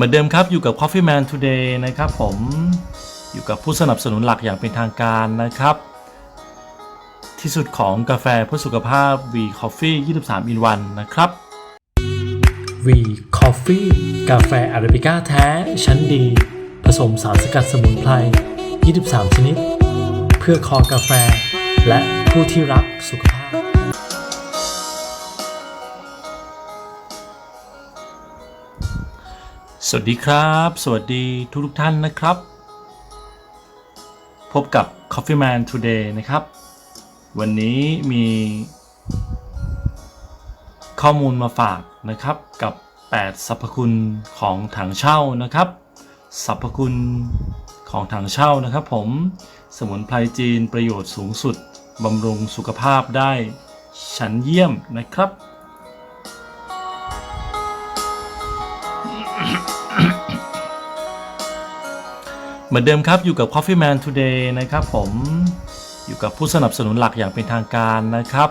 มือนเดิมครับอยู่กับ Coffee Man Today นะครับผมอยู่กับผู้สนับสนุนหลักอย่างเป็นทางการนะครับ ที่สุดของกาแฟเพื่อสุขภาพ V Coffee 23 in 1นะครับ V Coffee กาแฟอาราบิก้าแท้ชั้นดี ผสมสารสกัดสมุนไพร 23 ชนิด เพื่อคอกาแฟ และผู้ที่รักสุขภาพ สวัสดีครับ สวัสดีทุกทุกท่านนะครับ พบกับ Coffee Man Today นะครับ วันนี้มีข้อมูลมาฝากนะครับกับ 8 สรรพคุณของถังเช่านะครับ สรรพคุณของถังเช่านะครับ ผมสมุนไพรจีนประโยชน์สูงสุดบำรุงสุขภาพได้ชั้นเยี่ยมนะครับ เหมือนเดิมครับอยู่กับ Coffee Man Today นะครับผมอยู่กับผู้สนับสนุนหลักอย่างเป็นทางการนะครับ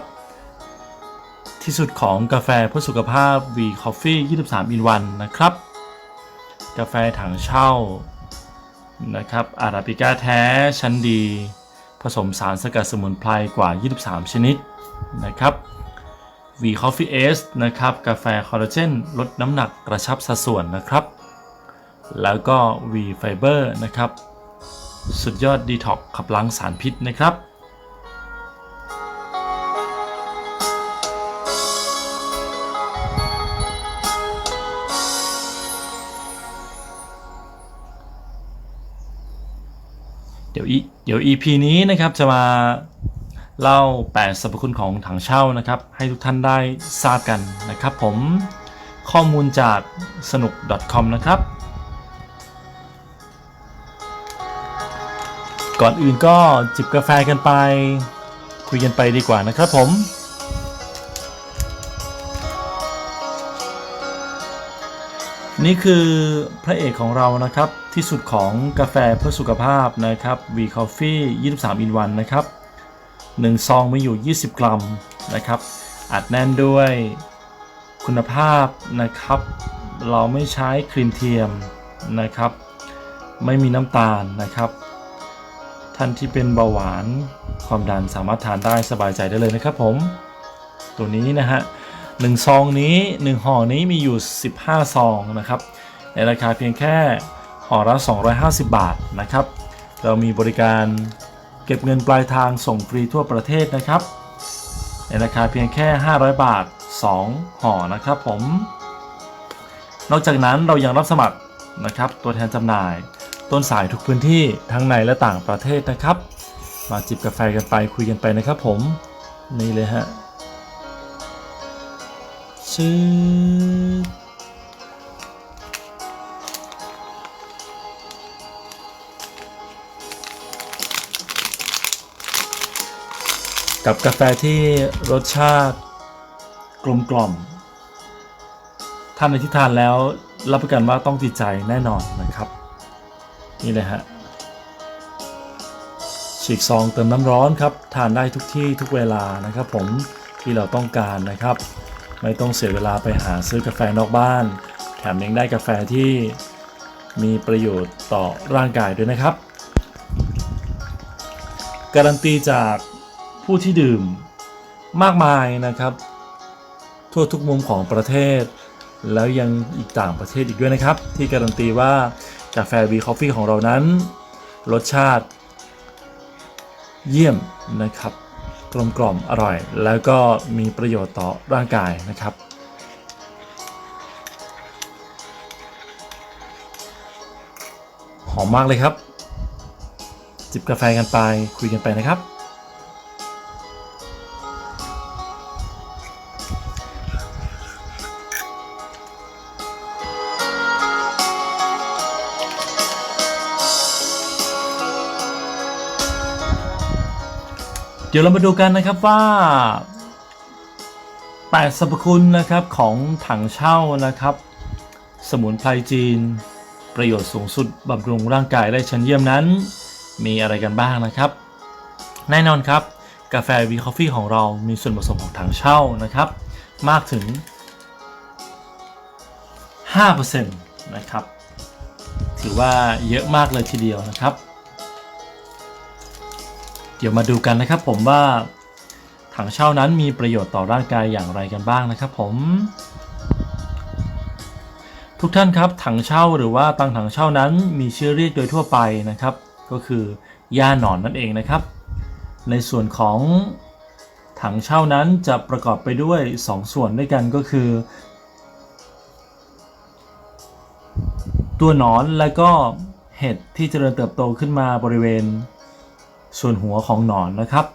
ที่สุดของกาแฟเพื่อสุขภาพ V Coffee 23 in 1นะครับ กาแฟถังเช่านะครับอาราบิก้าแท้ชั้นดี ผสมสารสกัดสมุนไพรกว่า 23 ชนิดนะครับ V Coffee S นะครับ กาแฟคอลลาเจนลดน้ำหนักกระชับสัดส่วนนะครับ แล้วก็ V Fiber นะครับ สุดยอดดีท็อกขับล้างสารพิษนะครับเดี๋ยวอีเดี๋ยว EP นี้นะครับจะมาเล่า 8 สรรพคุณของถังเช่านะครับ ให้ทุกท่านได้ทราบกันนะครับผมข้อมูลจากสนุก .com นะครับ ก่อนอื่นก็จิบกาแฟกันไป คุยกันไปดีกว่านะครับผมนี่คือพระเอกของเรานะครับที่สุดของกาแฟเพื่อสุขภาพนะครับ V Coffee 23 in 1นะครับ 1 ซองมีอยู่ 20 กรัมนะครับ อัดแน่นด้วยคุณภาพนะครับ เราไม่ใช้ครีมเทียมนะครับ ไม่มีน้ำตาลนะครับ ท่านที่เป็นเบาหวาน ความดันสามารถทานได้สบายใจได้เลยนะครับผม ตัวนี้นะฮะหนึ่งซองนี้หนึ่งห่อนี้มีอยู่ 15 ซองนะครับ ในราคาเพียงแค่ห่อละ 250 บาทนะครับ เรามีบริการเก็บเงินปลายทางส่งฟรีทั่วประเทศนะครับ ในราคาเพียงแค่ 500 บาท 2ห่อนะครับผม นอกจากนั้นเรายังรับสมัครนะครับตัวแทนจำหน่าย ต้นสายทุกพื้นที่ทั้งในและต่างประเทศนะครับ มาจิบกาแฟกันไปคุยกันไปนะครับผมนี่เลยฮะชื่อกับกาแฟที่รสชาติกลมกล่อมท่านในที่ทานแล้วรับประกันว่าต้องติดใจแน่นอนนะครับ นี่เลยฮะฉีกซองเติมน้ำร้อนครับทานได้ทุกที่ทุกเวลานะครับ ผมที่เราต้องการนะครับ ไม่ต้องเสียเวลาไปหาซื้อกาแฟนอกบ้าน แถมยังได้กาแฟที่มีประโยชน์ต่อร่างกายด้วยนะครับ การันตีจากผู้ที่ดื่มมากมายนะครับ ทั่วทุกมุมของประเทศ แล้วยังอีกต่างประเทศอีกด้วยนะครับ ที่การันตีว่า กาแฟวีคอฟฟี่ของเรานั้น รสชาติ เยี่ยมนะครับ กลมกล่อมอร่อย แล้วก็มีประโยชน์ต่อร่างกายนะครับหอมมากเลยครับ จิบกาแฟกันไปคุยกันไปนะครับ เดี๋ยวเรามาดูกันนะครับว่า8สรรพคุณนะครับของถังเช่านะครับ สมุนไพรจีน ประโยชน์สูงสุดบำรุงร่างกายได้ชั้นเยี่ยมนั้น มีอะไรกันบ้างนะครับ แน่นอนครับ กาแฟวีคอฟฟี่ของเรามีส่วนผสมของถังเช่านะครับ มากถึง 5%นะครับ ถือว่าเยอะมากเลยทีเดียวนะครับ เดี๋ยวมาดูกันนะครับผมว่าถังเช่านั้นมีประโยชน์ต่อร่างกายอย่างไรกันบ้างนะครับผม ทุกท่านครับถังเช่าหรือว่าตังถังเช่านั้นมีชื่อเรียกโดยทั่วไปนะครับ ก็คือยาหนอนนั่นเองนะครับ ในส่วนของถังเช่านั้นจะประกอบไปด้วย2ส่วนด้วยกันก็คือ ตัวหนอนและก็เห็ดที่เจริญเติบโตขึ้นมาบริเวณ ส่วนหัวของหนอนนะครับ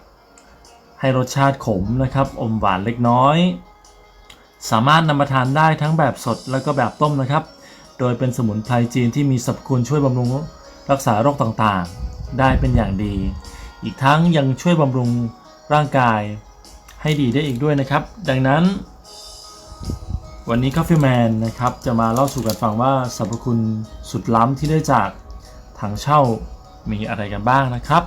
ให้รสชาติขมนะครับอมหวานเล็กน้อย สามารถนำมาทานได้ทั้งแบบสดแล้วก็แบบต้มนะครับ โดยเป็นสมุนไพรจีนที่มีสรรพคุณช่วยบำรุงรักษาโรคต่างๆ ได้เป็นอย่างดี อีกทั้งยังช่วยบำรุงร่างกายให้ดีได้อีกด้วยนะครับ ดังนั้น วันนี้ Coffee Man นะครับ จะมาเล่าสู่กันฟังว่าสรรพคุณสุดล้ำที่ได้จากถังเช่ามีอะไรกันบ้างนะครับ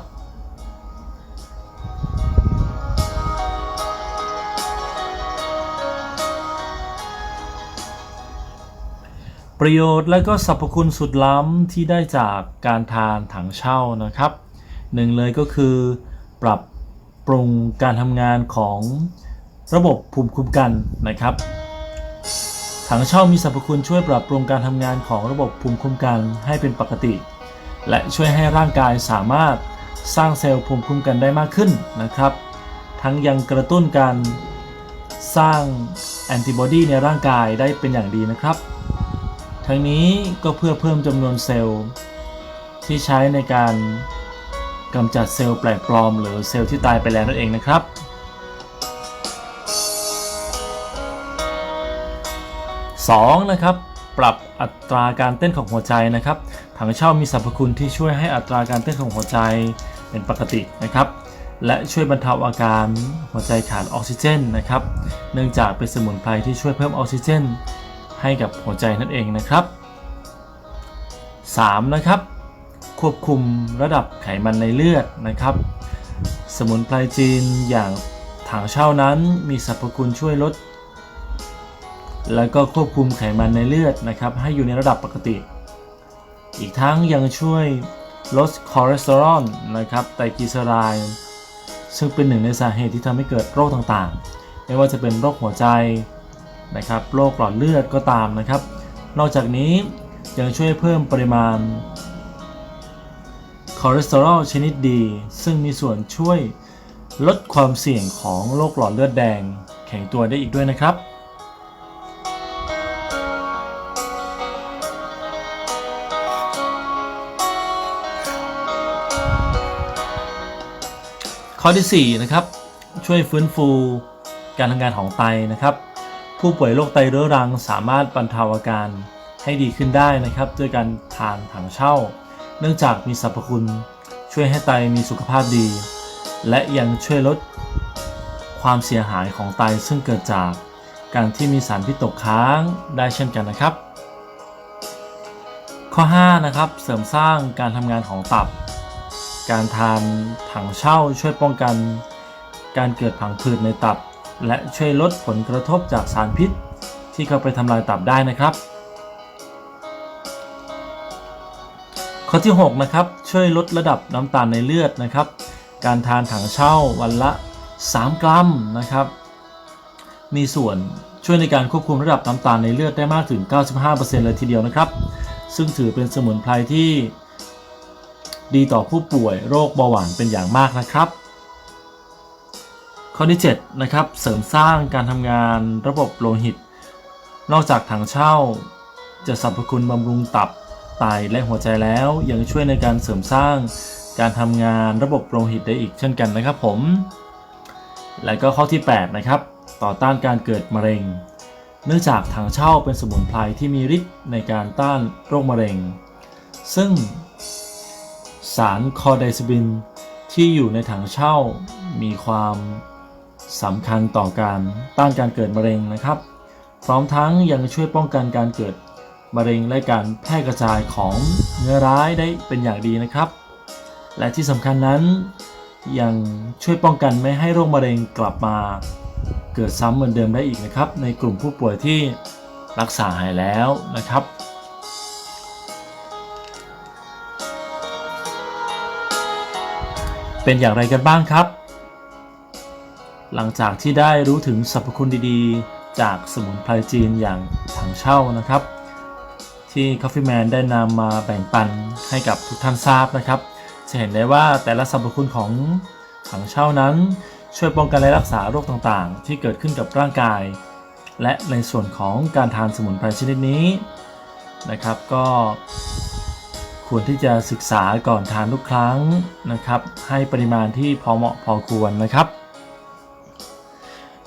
ประโยชน์และก็สรรพคุณสุดล้ำที่ได้จากการทานถังเช่านะครับหนึ่งเลยก็คือ ปรับปรุงการทำงานของระบบภูมิคุ้มกันนะครับ ถังเช่ามีสรรพคุณช่วยปรับปรุงการทำงานของระบบภูมิคุ้มกันให้เป็นปกติ และช่วยให้ร่างกายสามารถสร้างเซลล์ภูมิคุ้มกันได้มากขึ้นนะครับ ทั้งยังกระตุ้นการสร้างแอนติบอดีในร่างกายได้เป็นอย่างดีนะครับ ทั้งนี้ก็เพื่อเพิ่มจำนวนเซลล์ ที่ใช้ในการกำจัดเซลล์แปลกปลอม หรือเซลล์ที่ตายไปแล้วนั่นเองนะครับ 2. นะครับ ปรับอัตราการเต้นของหัวใจนะครับ ถังเช่ามีสรรพคุณที่ช่วยให้อัตราการเต้นของหัวใจเป็นปกตินะครับ และช่วยบรรเทาอาการหัวใจขาดออกซิเจนนะครับ เนื่องจากเป็นสมุนไพรที่ช่วยเพิ่มออกซิเจน ให้กับหัวใจนั่นเองนะครับ 3. นะครับ ควบคุมระดับไขมันในเลือดนะครับ สมุนไพรจีนอย่างถังเช่านั้นมีสรรพคุณช่วยลด แล้วก็ควบคุมไขมันในเลือดนะครับ ให้อยู่ในระดับปกติ อีกทั้งยังช่วยลดคอเลสเตอรอลนะครับไตรกลีเซอไรด์ซึ่งเป็นหนึ่งในสาเหตุที่ทำให้เกิดโรคต่างๆ ไม่ว่าจะเป็นโรคหัวใจ นะครับโรคหลอดเลือดก็ตามนะครับ นอกจากนี้ยังช่วยเพิ่มปริมาณคอเลสเตอรอลชนิดดี ซึ่งมีส่วนช่วยลดความเสี่ยงของโรคหลอดเลือดแดงแข็งตัวได้อีกด้วยนะครับข้อที่4นะครับช่วยฟื้นฟูการทำงานของไตนะครับ ผู้ป่วยโรคไตเรื้อรังสามารถบรรเทาอาการให้ดีขึ้นได้นะครับด้วยการทานถังเช่า เนื่องจากมีสรรพคุณช่วยให้ไตมีสุขภาพดี และยังช่วยลดความเสียหายของไตซึ่งเกิดจากการที่มีสารพิษตกค้างได้เช่นกันนะครับ ข้อ5นะครับเสริมสร้างการทำงานของตับ การทานถังเช่าช่วยป้องกัน การเกิดผังผืดในตับ และช่วยลดผลกระทบจากสารพิษ ที่เข้าไปทำลายตับได้นะครับ ข้อที่6นะครับช่วยลดระดับน้ำตาลในเลือดนะครับ การทานถังเช่าวันละ 3 กรัมนะครับ มีส่วนช่วยในการควบคุมระดับน้ำตาลในเลือดได้มากถึง 95%เลยทีเดียวนะครับ ซึ่งถือเป็นสมุนไพรที่ดีต่อผู้ป่วยโรคเบาหวานเป็นอย่างมากนะครับ ข้อที่7นะครับเสริมสร้างการทำงานระบบโลหิต นอกจากถังเช่า จะสรรพคุณบำรุงตับไตและหัวใจแล้วยังช่วยในการเสริมสร้างการทำงานระบบโลหิตได้อีกเช่นกันนะครับผม และก็ข้อที่ 8 นะครับ ต่อต้านการเกิดมะเร็ง เนื่องจากถังเช่าเป็นสมุนไพรที่มีฤทธิ์ในการต้านโรคมะเร็ง ซึ่ง สารคอไดซิบินที่อยู่ในถังเช่ามีความ สำคัญต่อการต้านการเกิดมะเร็งนะครับ พร้อมทั้งยังช่วยป้องกันการเกิดมะเร็งและการแพร่กระจายของเนื้อร้ายได้เป็นอย่างดีนะครับ และที่สำคัญนั้น ยังช่วยป้องกันไม่ให้โรคมะเร็งกลับมา เกิดซ้ำเหมือนเดิมได้อีกนะครับ ในกลุ่มผู้ป่วยที่รักษาหายแล้วนะครับเป็นอย่างไรกันบ้างครับ หลังจากที่ได้รู้ถึงสรรพคุณดีๆ จากสมุนไพรจีนอย่างถังเช่านะครับ ที่ Coffee Man ได้นำมาแบ่งปันให้กับทุกท่านทราบนะครับ จะเห็นได้ว่าแต่ละสรรพคุณของถังเช่านั้น ช่วยป้องกันและรักษาโรคต่างๆ ที่เกิดขึ้นกับร่างกาย และในส่วนของการทานสมุนไพรชนิดนี้นะครับ ก็ควรที่จะศึกษาก่อนทานทุกครั้งนะครับ ให้ปริมาณที่พอเหมาะพอควรนะครับ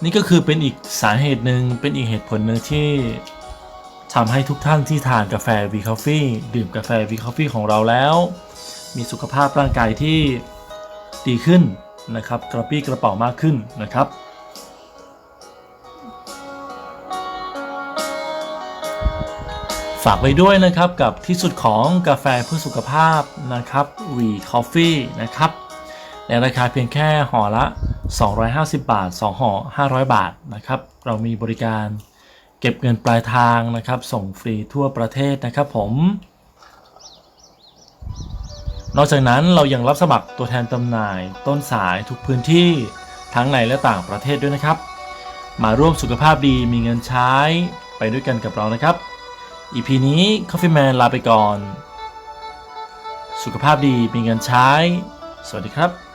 นี่ก็คือเป็นอีกสาเหตุหนึ่งเป็นอีกเหตุผลหนึ่งที่ทำให้ทุกท่านที่ทานกาแฟ V Coffee ดื่มกาแฟ V Coffee ของเราแล้ว มีสุขภาพร่างกายที่ดีขึ้นนะครับ กระปี้กระเป๋ามากขึ้นนะครับ ฝากไว้ด้วยนะครับกับที่สุดของกาแฟเพื่อสุขภาพนะครับ V Coffee นะครับในราคาเพียงแค่ห่อละ 250 บาท 2ห่อ500 บาทนะครับ เรามีบริการเก็บเงินปลายทางนะครับ ส่งฟรีทั่วประเทศนะครับผม นอกจากนั้นเรายังรับสมัครตัวแทนจำหน่ายต้นสายทุกพื้นที่ทั้งในและต่างประเทศด้วยนะครับ มาร่วมสุขภาพดีมีเงินใช้ไปด้วยกันกับเรานะครับ EP นี้ Coffee Man ลาไปก่อน สุขภาพดีมีเงินใช้ สวัสดีครับ